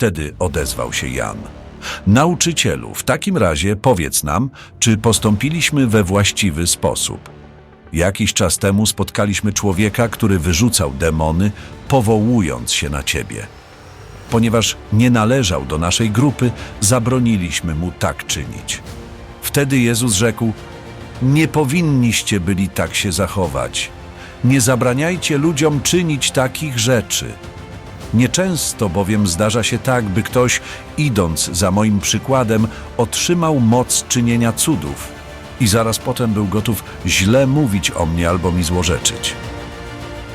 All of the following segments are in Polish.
Wtedy odezwał się Jan. Nauczycielu, w takim razie powiedz nam, czy postąpiliśmy we właściwy sposób. Jakiś czas temu spotkaliśmy człowieka, który wyrzucał demony, powołując się na ciebie. Ponieważ nie należał do naszej grupy, zabroniliśmy mu tak czynić. Wtedy Jezus rzekł: Nie powinniście byli tak się zachować. Nie zabraniajcie ludziom czynić takich rzeczy. Nieczęsto bowiem zdarza się tak, by ktoś, idąc za moim przykładem, otrzymał moc czynienia cudów i zaraz potem był gotów źle mówić o mnie albo mi złorzeczyć.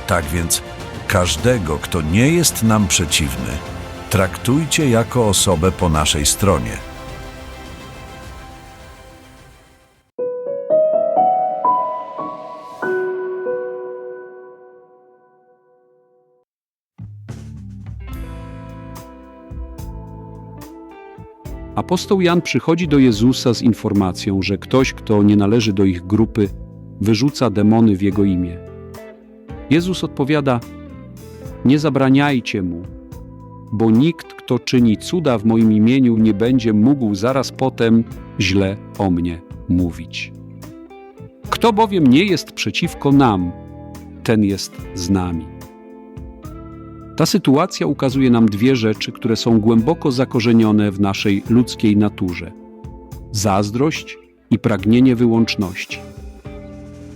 Tak więc, każdego, kto nie jest nam przeciwny, traktujcie jako osobę po naszej stronie. Apostoł Jan przychodzi do Jezusa z informacją, że ktoś, kto nie należy do ich grupy, wyrzuca demony w jego imię. Jezus odpowiada: Nie zabraniajcie mu, bo nikt, kto czyni cuda w moim imieniu, nie będzie mógł zaraz potem źle o mnie mówić. Kto bowiem nie jest przeciwko nam, ten jest z nami. Ta sytuacja ukazuje nam dwie rzeczy, które są głęboko zakorzenione w naszej ludzkiej naturze: zazdrość i pragnienie wyłączności.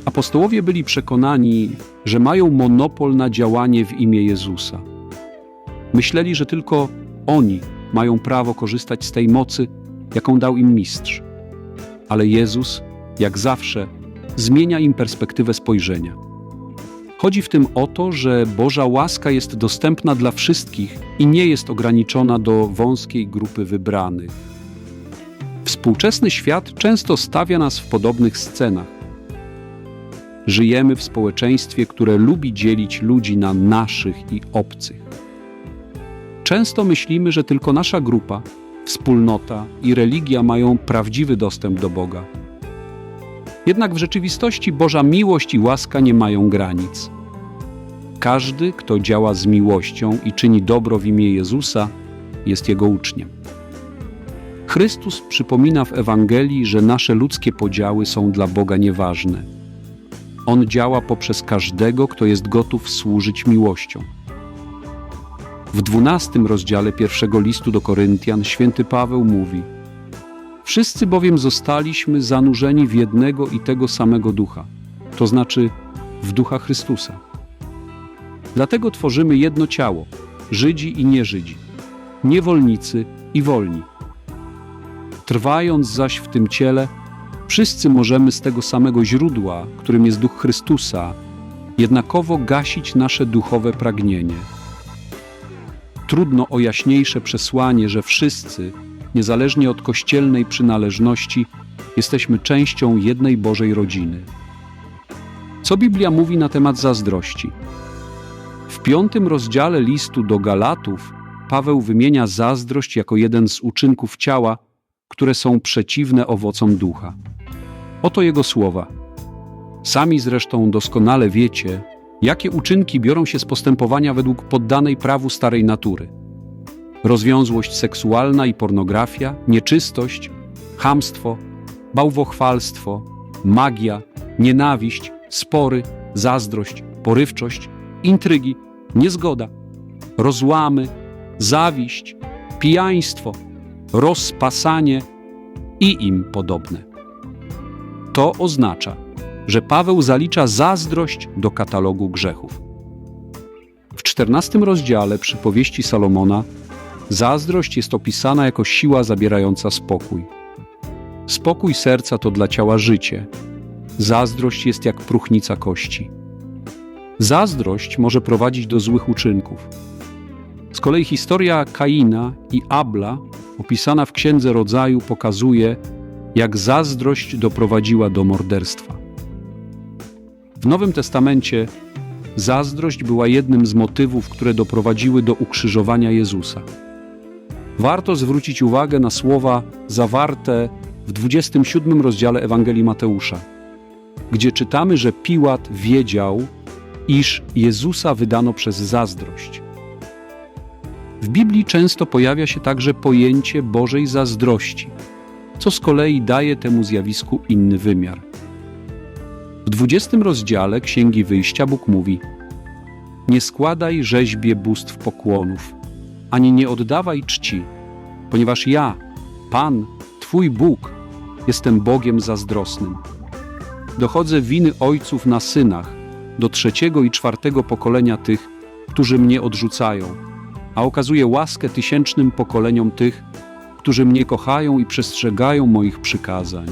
Apostołowie byli przekonani, że mają monopol na działanie w imię Jezusa. Myśleli, że tylko oni mają prawo korzystać z tej mocy, jaką dał im mistrz. Ale Jezus, jak zawsze, zmienia im perspektywę spojrzenia. Chodzi w tym o to, że Boża łaska jest dostępna dla wszystkich i nie jest ograniczona do wąskiej grupy wybranych. Współczesny świat często stawia nas w podobnych scenach. Żyjemy w społeczeństwie, które lubi dzielić ludzi na naszych i obcych. Często myślimy, że tylko nasza grupa, wspólnota i religia mają prawdziwy dostęp do Boga. Jednak w rzeczywistości Boża miłość i łaska nie mają granic. Każdy, kto działa z miłością i czyni dobro w imię Jezusa, jest Jego uczniem. Chrystus przypomina w Ewangelii, że nasze ludzkie podziały są dla Boga nieważne. On działa poprzez każdego, kto jest gotów służyć miłością. W dwunastym rozdziale pierwszego listu do Koryntian święty Paweł mówi – Wszyscy bowiem zostaliśmy zanurzeni w jednego i tego samego ducha, to znaczy w ducha Chrystusa. Dlatego tworzymy jedno ciało, Żydzi i nieżydzi, niewolnicy i wolni. Trwając zaś w tym ciele, wszyscy możemy z tego samego źródła, którym jest duch Chrystusa, jednakowo gasić nasze duchowe pragnienie. Trudno o jaśniejsze przesłanie, że wszyscy, niezależnie od kościelnej przynależności, jesteśmy częścią jednej Bożej rodziny. Co Biblia mówi na temat zazdrości? W piątym rozdziale listu do Galatów Paweł wymienia zazdrość jako jeden z uczynków ciała, które są przeciwne owocom ducha. Oto jego słowa. Sami zresztą doskonale wiecie, jakie uczynki biorą się z postępowania według poddanej prawu starej natury rozwiązłość seksualna i pornografia, nieczystość, chamstwo, bałwochwalstwo, magia, nienawiść, spory, zazdrość, porywczość, intrygi, niezgoda, rozłamy, zawiść, pijaństwo, rozpasanie i im podobne. To oznacza, że Paweł zalicza zazdrość do katalogu grzechów. W czternastym rozdziale przypowieści Salomona Zazdrość jest opisana jako siła zabierająca spokój. Spokój serca to dla ciała życie. Zazdrość jest jak próchnica kości. Zazdrość może prowadzić do złych uczynków. Z kolei historia Kaina i Abla, opisana w Księdze Rodzaju, pokazuje, jak zazdrość doprowadziła do morderstwa. W Nowym Testamencie zazdrość była jednym z motywów, które doprowadziły do ukrzyżowania Jezusa warto zwrócić uwagę na słowa zawarte w 27 rozdziale Ewangelii Mateusza, gdzie czytamy, że Piłat wiedział, iż Jezusa wydano przez zazdrość. W Biblii często pojawia się także pojęcie Bożej zazdrości, co z kolei daje temu zjawisku inny wymiar. W 20 rozdziale Księgi Wyjścia Bóg mówi: Nie składaj rzeźbie bóstw pokłonów, ani nie oddawaj czci, ponieważ ja, Pan, Twój Bóg, jestem Bogiem zazdrosnym. Dochodzę winy ojców na synach, do trzeciego i czwartego pokolenia tych, którzy mnie odrzucają, a okazuję łaskę tysięcznym pokoleniom tych, którzy mnie kochają i przestrzegają moich przykazań.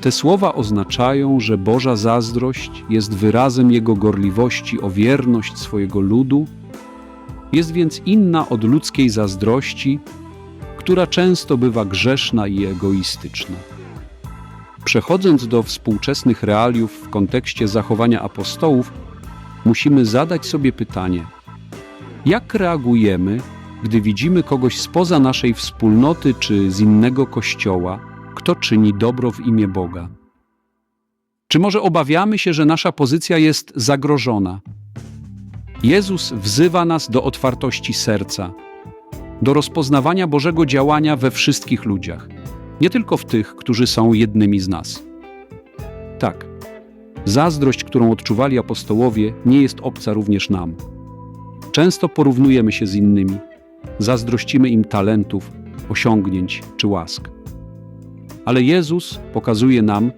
Te słowa oznaczają, że Boża zazdrość jest wyrazem Jego gorliwości o wierność swojego ludu, jest więc inna od ludzkiej zazdrości, która często bywa grzeszna i egoistyczna. Przechodząc do współczesnych realiów w kontekście zachowania apostołów, musimy zadać sobie pytanie: jak reagujemy, gdy widzimy kogoś spoza naszej wspólnoty czy z innego kościoła, kto czyni dobro w imię Boga? Czy może obawiamy się, że nasza pozycja jest zagrożona? Jezus wzywa nas do otwartości serca, do rozpoznawania Bożego działania we wszystkich ludziach, nie tylko w tych, którzy są jednymi z nas. Tak, zazdrość, którą odczuwali apostołowie, nie jest obca również nam. Często porównujemy się z innymi, zazdrościmy im talentów, osiągnięć czy łask. Ale Jezus pokazuje nam,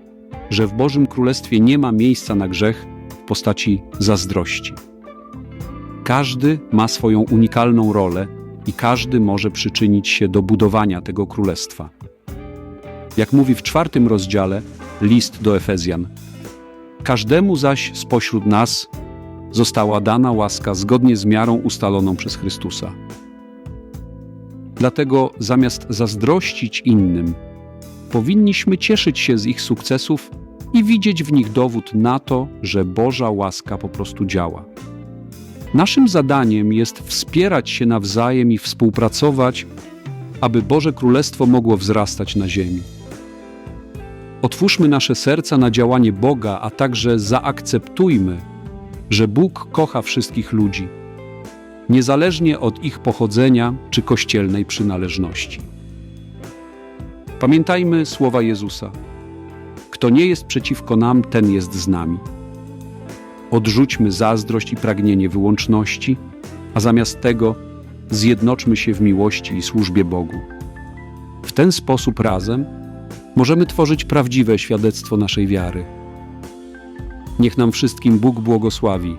że w Bożym Królestwie nie ma miejsca na grzech w postaci zazdrości. Każdy ma swoją unikalną rolę i każdy może przyczynić się do budowania tego królestwa. Jak mówi w czwartym rozdziale list do Efezjan, każdemu zaś spośród nas została dana łaska zgodnie z miarą ustaloną przez Chrystusa. Dlatego zamiast zazdrościć innym, powinniśmy cieszyć się z ich sukcesów i widzieć w nich dowód na to, że Boża łaska po prostu działa. Naszym zadaniem jest wspierać się nawzajem i współpracować, aby Boże Królestwo mogło wzrastać na ziemi. Otwórzmy nasze serca na działanie Boga, a także zaakceptujmy, że Bóg kocha wszystkich ludzi, niezależnie od ich pochodzenia czy kościelnej przynależności. Pamiętajmy słowa Jezusa: Kto nie jest przeciwko nam, ten jest z nami. Odrzućmy zazdrość i pragnienie wyłączności, a zamiast tego zjednoczmy się w miłości i służbie Bogu. W ten sposób razem możemy tworzyć prawdziwe świadectwo naszej wiary. Niech nam wszystkim Bóg błogosławi